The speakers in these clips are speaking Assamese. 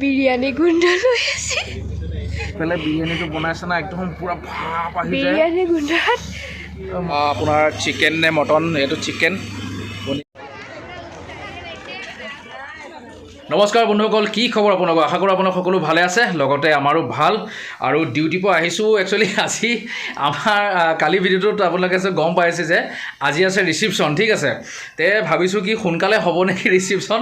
বিরিয়ানি গুন্ডা রয়েছে। পেলে বিরিয়ানিটো বনাইছে না একদম পুরা ভাপ আহি যায়। বিরিয়ানি গুন্ডাত। আপোনাৰ চিকেন নে মটন এইটো চিকেন নমস্কাৰ বন্ধুসকল কি খবৰ আপোনালোকৰ? আশা কৰোঁ আপোনালোক সকলো ভালে আছে। লগতে আমাৰো ভাল। আৰু ডিউটিৰ পৰা আহিছোঁ একচুৱেলি আজি আমাৰ কালি ভিডিঅ'টোত আপোনালোকে যে গম পাইছে যে আজি আছে ৰিচিপশ্যন ঠিক আছে? তে ভাবিছোঁ কি সোনকালে হ'ব নেকি ৰিচিপশ্যন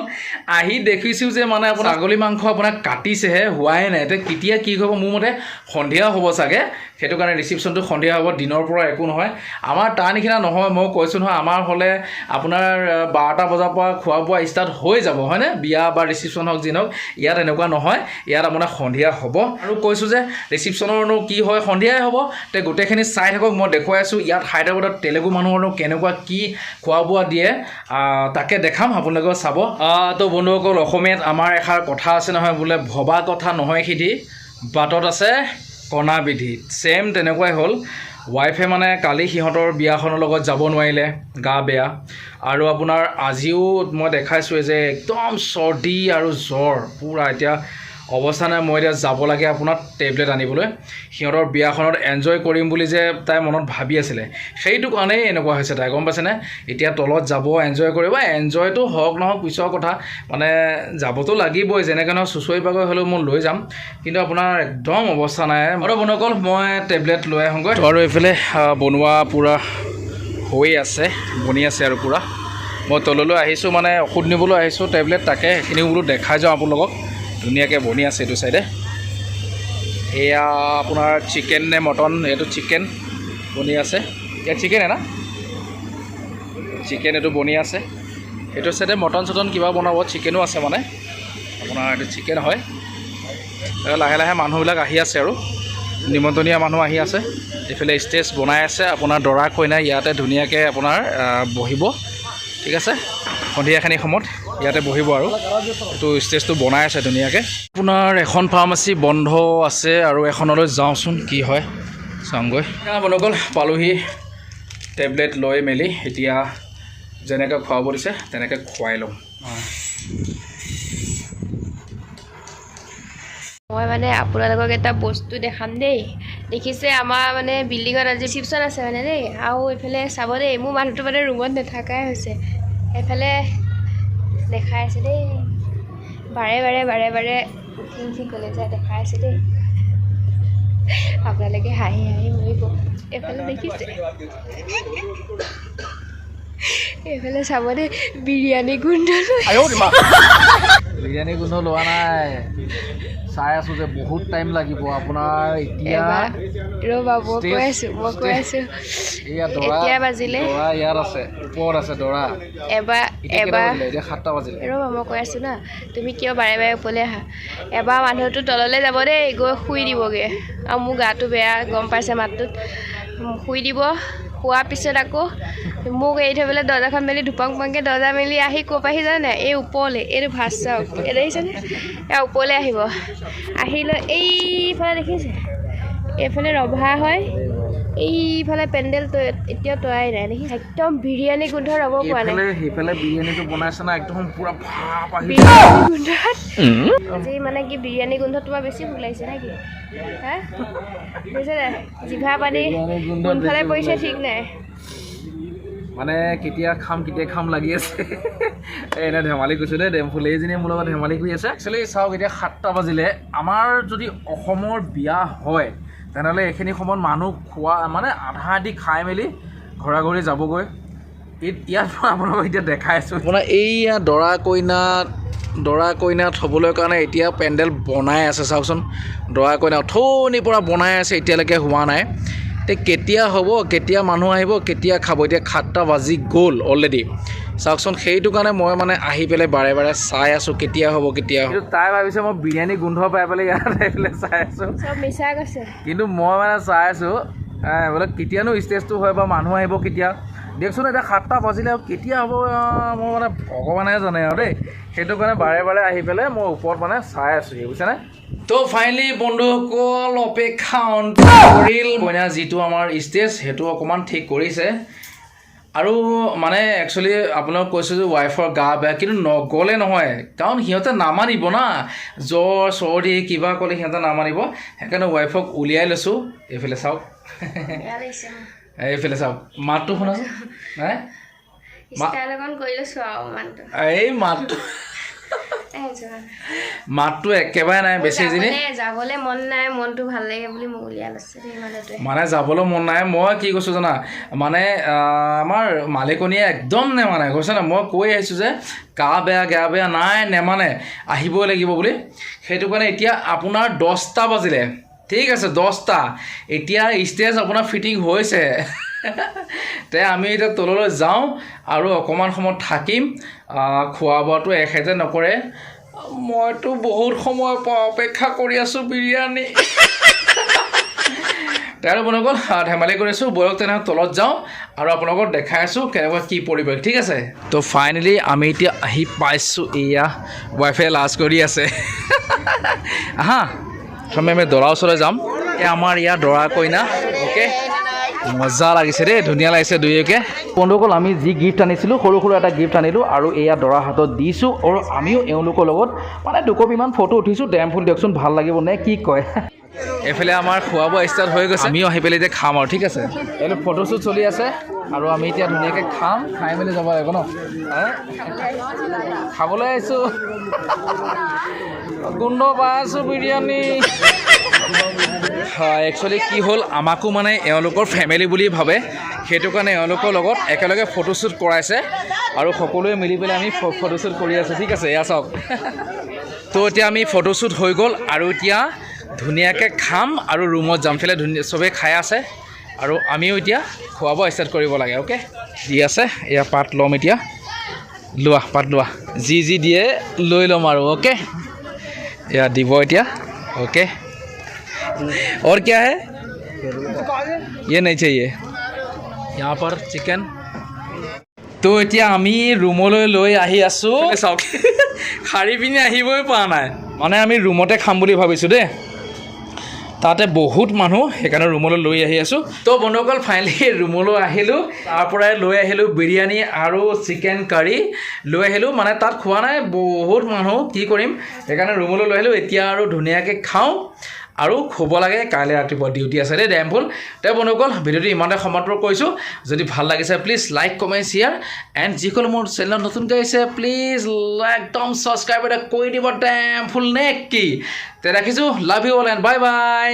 আহি দেখিছোঁ যে মানে আপোনাৰ ছাগলী মাংস আপোনাৰ কাটিছেহে হোৱাই নাই। এতিয়া কেতিয়া কি হ'ব মোৰ মতে সন্ধিয়া হ'ব চাগে। সেইটো কাৰণে ৰিচিপশ্যনটো সন্ধিয়া হ'ব দিনৰ পৰা একো নহয়। আমাৰ তাৰ নিচিনা নহয় মই কৈছোঁ নহয় আমাৰ হ'লে আপোনাৰ বাৰটা বজাৰ পৰা খোৱা বোৱা ষ্টাৰ্ট হৈ যাব হয়নে? বিয়া বা ৰিচিপশ্যন হওক যি নহওক ইয়াত এনেকুৱা নহয় ইয়াত আপোনাৰ সন্ধিয়া হ'ব। আৰু কৈছোঁ যে ৰিচিপশ্যনৰনো কি হয় সন্ধিয়াই হ'ব। তে গোটেইখিনি চাই থাকক মই দেখুৱাই আছোঁ ইয়াত হায়দৰাবাদত তেলেগু মানুহৰনো কেনেকুৱা কি খোৱা বোৱা দিয়ে তাকে দেখাম আপোনালোকেও চাব। তো বন্ধুসকল অসমীয়াত আমাৰ এষাৰ কথা আছে নহয় বোলে ভবা কথা নহয় সিদ্ধি বাটত আছে কণা বিধি ছেম তেনেকুৱাই হ'ল। ৱাইফে মানে কালি সিহঁতৰ বিয়াখনৰ লগত যাব নোৱাৰিলে গা বেয়া। আৰু আপোনাৰ আজিও মই দেখাইছোঁৱে যে একদম চৰ্দি আৰু জ্বৰ পূৰা এতিয়া অৱস্থা নাই মই এতিয়া যাব লাগে আপোনাৰ টেবলেট আনিবলৈ। সিহঁতৰ বিয়াখনত এনজয় কৰিম বুলি যে তাই মনত ভাবি আছিলে। সেইটো কাৰণেই এনেকুৱা হৈছে তাই গম পাইছেনে? এতিয়া তলত যাব এনজয় কৰিব। এনজয়টো হওক নহওক পিছৰ কথা। মানে যাবতো লাগিবই যেনেকৈ নহওক চুঁচৰি পাগৈ হ'লেও মই লৈ যাম। কিন্তু আপোনাৰ একদম অৱস্থা নাই। আৰু বন্ধুসকল মই টেবলেট লৈ আহোঁগৈ। আৰু এইফালে বনোৱা পূৰা হৈ আছে বনি আছে আৰু পূৰা। মই তললৈ আহিছোঁ মানে ঔষধ নিবলৈ আহিছোঁ টেবলেট তাকে সেইখিনি বোলো দেখাই যাওঁ আপোনালোকক। ধুনীয়াকৈ বনি আছে এইটো চাইডে। এয়া আপোনাৰ চিকেন নে মটন এইটো চিকেন বনি আছে। ইয়াত চিকেনে না? চিকেন এইটো বনি আছে। এইটো চাইডে মটন চটন কিবা বনাব চিকেনো আছে মানে। আপোনাৰ এইটো চিকেন হয়। লাহে লাহে মানুহবিলাক আহি আছে আৰু। নিমন্ত্ৰণীয় মানুহ আহি আছে। এইফালে ষ্টেজ বনাই আছে। আপোনাৰ দৰা কইনা ইয়াতে ধুনীয়াকৈ আপোনাৰ বহিব। ঠিক আছে? সন্ধিয়াখিনি সময়ত ইয়াতে বহিব আৰু। এইটো ষ্টেজটো বনাই আছে ধুনীয়াকৈ। আপোনাৰ এখন ফাৰ্মাচী বন্ধ আছে আৰু এখনলৈ যাওঁচোন কি হয় চাওঁগৈ। বন্ধুসকল পালোহি টেবলেট লৈ মেলি এতিয়া যেনেকৈ খুৱাব দিছে তেনেকৈ খুৱাই ল'ম। মই মানে আপোনালোকক এটা বস্তু দেখাম দেই। দেখিছে আমাৰ মানে বিল্ডিঙত আজি ৰিচিপশ্যন আছে মানে দেই। আৰু এইফালে চাব দেই মোৰ মানুহটো মানে ৰুমত নাথাকাই হৈছে। এইফালে দেখাই আছে দেই। বাৰে বাৰে বাৰে বাৰে উঠি উঠি গ'লে যায় দেখাই আছে দেই। আপোনালোকে হাঁহি হাঁহি মৰিব। এইফালে দেখিছে? এইফালে চাব দেই বিৰিয়ানী গোন্ধ বিৰিয়ানী গোন্ধ লোৱা নাই। চাই আছোঁ যে বহুত টাইম লাগিব। আপোনাৰ এতিয়া ৰ'বা মই কৈ আছোঁ মই কৈ আছোঁ। এয়া দৰা বাজিলে? দৰা ইয়াত আছে ওপৰত আছে দৰা। এবাৰ এবাৰ এতিয়া সাতটা বাজিলে। ৰ'বা মই কৈ আছোঁ না তুমি কিয় বাৰে বাৰে ওপৰলৈ আহা? এবাৰ মানুহটো তললৈ যাব দেই গৈ শুই দিবগৈ। আৰু মোৰ গাটো বেয়া গম পাইছে মাতটোত। শুই দিব শোৱাৰ পিছত আকৌ মোক এৰি থৈ পেলাই দৰ্জাখন মেলি ধুপাং পাংকৈ দৰ্জা মেলি আহি ক'ৰ পৰা আহি জানে নাই? এই ওপৰলৈ এইটো ভাত চাওক এই দেখিছেনে এই ওপৰলৈ আহিব। আহি লৈ এইফালে দেখিছে? এইফালে ৰভা হয়। এইফালে পেণ্ডেল এতিয়াও তৈয়াৰী নাই। দেখি একদম বিৰিয়ানী গোন্ধ ৰ'ব পৰা নাই। সেইফালে বিৰিয়ানীটো বনাইছে না একদম পূৰা ভাপ আহি বিৰিয়ানী গোন্ধত? আজি মানে কি বিৰিয়ানী গোন্ধ তোমাৰ বেছি লাগিছে নে কি? হা? বুজিছে জিভা পানী কোনফালে পৰিছে ঠিক নাই। মানে কেতিয়া খাম কেতিয়া খাম লাগি আছে। এই এনে ধেমালি কৈছোঁ দেই ডেমফুল এইজনীয়ে মোৰ লগত ধেমালি কৰি আছে। একচুৱেলি চাওক এতিয়া সাতটা বাজিলে। আমাৰ যদি অসমৰ বিয়া হয় তেনেহ'লে এইখিনি সময়ত মানুহ খোৱা মানে আধা আধি খাই মেলি ঘৰা ঘৰি যাবগৈ ইয়াত মই আপোনালোকক এতিয়া দেখাই আছোঁ। আপোনাৰ এইয়া দৰা কইনা দৰা কইনা থ'বলৈ কাৰণে এতিয়া পেণ্ডেল বনাই আছে চাওকচোন। দৰা কইনা অথনিৰ পৰা বনাই আছে এতিয়ালৈকে হোৱা নাই। তে কেতিয়া হ'ব কেতিয়া মানুহ আহিব কেতিয়া খাব। এতিয়া সাতটা বাজি গ'ল অলৰেডি চাওকচোন সেইটো কাৰণে মই মানে আহি পেলাই বাৰে বাৰে চাই আছোঁ কেতিয়া হ'ব কেতিয়া হ'ব। তাই ভাবিছে মই বিৰিয়ানী গোন্ধ পাই পেলাই ইয়াত আহি পেলাই চাই আছোঁ। কিন্তু মই মানে চাই আছোঁ বোলে কেতিয়ানো ষ্টেজটো হয় বা মানুহ আহিব কেতিয়া? দিয়কচোন এতিয়া সাতটা বাজিলে আৰু কেতিয়া হ'ব মই মানে ভগৱানে জানে আৰু দেই। সেইটো কাৰণে বাৰে বাৰে আহি পেলাই মই ওপৰত মানে চাই আছোঁহি বুজিছেনে? তো ফাইনেলি বন্ধুসকল অপেক্ষা অন্ত কৰিল কইনা যিটো আমাৰ ষ্টেজ সেইটো অকণমান ঠিক কৰিছে। আৰু মানে একচুৱেলি আপোনালোক কৈছোঁ যে ৱাইফৰ গা বেয়া কিন্তু নগ'লে নহয়। কাৰণ সিহঁতে নামানিব না। জ্বৰ চৰ্দি কিবা ক'লে সিহঁতে নামানিব। সেইকাৰণে ৱাইফক উলিয়াই লৈছোঁ এইফালে চাওক। মোৰ। এইফালে চাওক মাতটো শুনাচোন মানুহটো এই মাতটো মাতটো একেবাৰে নাই বেছি এজনী যাবলে- যাবলে মন নাই মনটো ভালো লাগে বুলি মোক উলিয়াই লৈছে মানে যাবলৈ মন নাই মই কি কৈছোঁ জানা? মানে আমাৰ মালিকনীয়ে একদম নেমানে কৈছে না? মই কৈ আহিছোঁ যে গা বেয়া গা বেয়া নাই নেমানে আহিবই লাগিব বুলি। সেইটো কাৰণে এতিয়া আপোনাৰ দহটা বাজিলে। ঠিক আছে, দহটা। এতিয়া ষ্টেজ আপোনাৰ ফিটিং হৈছে। তে আমি এতিয়া তললৈ যাওঁ আৰু অকণমান সময় থাকিম। খোৱা বোৱাটো এখেতে নকৰে। মইতো বহুত সময়ৰ পৰা অপেক্ষা কৰি আছোঁ বিৰিয়ানী। তাৰ বন্ধুসকল ধেমালি কৰিছোঁ বয়স তেনেহ'লে তলত যাওঁ আৰু আপোনালোকক দেখাই আছোঁ কেনেকুৱা কি পৰিৱেশ, ঠিক আছে? তো ফাইনেলি আমি এতিয়া আহি পাইছোঁ, এয়া ৱাইফে লাজ কৰি আছে। আহা। প্ৰথমে আমি দৰা ওচৰলৈ যাম। এই আমাৰ ইয়াৰ দৰা কইনা অ'কে মজা লাগিছে দেই, ধুনীয়া লাগিছে দুয়োকে। বন্ধুসকল, আমি যি গিফ্ট আনিছিলোঁ, সৰু সৰু এটা গিফ্ট আনিলোঁ আৰু এয়া দৰা হাতত দিছোঁ আৰু আমিও এওঁলোকৰ লগত মানে দুকপিমান ফটো উঠিছোঁ। ডেম ফুল দিয়কচোন, ভালো লাগিব নে, কি কয়? এইফালে আমাৰ খোৱা বোৱা ষ্টাৰ্ট হৈ গৈছে। আমিও আহি পেলাই এতিয়া খাম আৰু, ঠিক আছে? এইটো ফটোশ্বুট চলি আছে আৰু আমি এতিয়া ধুনীয়াকৈ খাম, খাই মেলি যাব লাগিব ন? খাবলৈ আহিছোঁ। আছোঁ বিৰিয়ানী হয় একচুৱেলি কি হ'ল, আমাকো মানে এওঁলোকৰ ফেমিলি বুলি ভাবে, সেইটো কাৰণে এওঁলোকৰ লগত একেলগে ফটোশ্বুট কৰাইছে আৰু সকলোৱে মিলি পেলাই আমি ফটোশ্বুট কৰি আছোঁ। ঠিক আছে, এয়া চাওক। তো এতিয়া আমি ফটোশ্বুট হৈ গ'ল আৰু এতিয়া ধুনীয়াকৈ খাম আৰু ৰুমত যাম। ফেলে ধুনীয়া চবেই খাই আছে আৰু আমিও এতিয়া খোৱা বোৱা ষ্টাৰ্ট কৰিব লাগে অ'কে দি আছে, এয়া পাত ল'ম এতিয়া। লোৱা, পাত লোৱা। যি যি দিয়ে লৈ ল'ম আৰু অ'কে এয়া দিব এতিয়া অ'কে और क्या है ये नहीं चाहिए यहाँ पर চিকেন তো এতিয়া আমি ৰুমলৈ লৈ আহি আছোঁ চাওক শাৰী পিনি আহিবই পৰা নাই মানে আমি ৰুমতে খাম বুলি ভাবিছোঁ দেই তাতে বহুত মানুহ সেইকাৰণে ৰুমলৈ লৈ আহি আছোঁ। তো বন্ধুসকল ফাইনেলি ৰুমলৈ আহিলোঁ। তাৰ পৰাই লৈ আহিলোঁ বিৰিয়ানী আৰু চিকেন কাৰী। লৈ আহিলোঁ মানে তাত খোৱা নাই, বহুত মানুহ, কি কৰিম? সেইকাৰণে ৰুমলৈ লৈ আহিলোঁ। এতিয়া আৰু ধুনীয়াকৈ খাওঁ। আৰু শুব লাগে, কাইলৈ ৰাতিপুৱা ডিউটি আছে দেই ডেমফুল তেওঁ বন্ধুসকল ভিডিঅ'টো ইমানতে সমাপ্ত কৰিছোঁ। যদি ভালো লাগিছে please like comment share and যিসকল মোৰ চেনেলত নতুনকৈ আহিছে প্লিজ একদম ছাবস্ক্ৰাইব এটা কৰি দিব ডেমফুল নে কি? তে ৰাখিছোঁ love you all and bye bye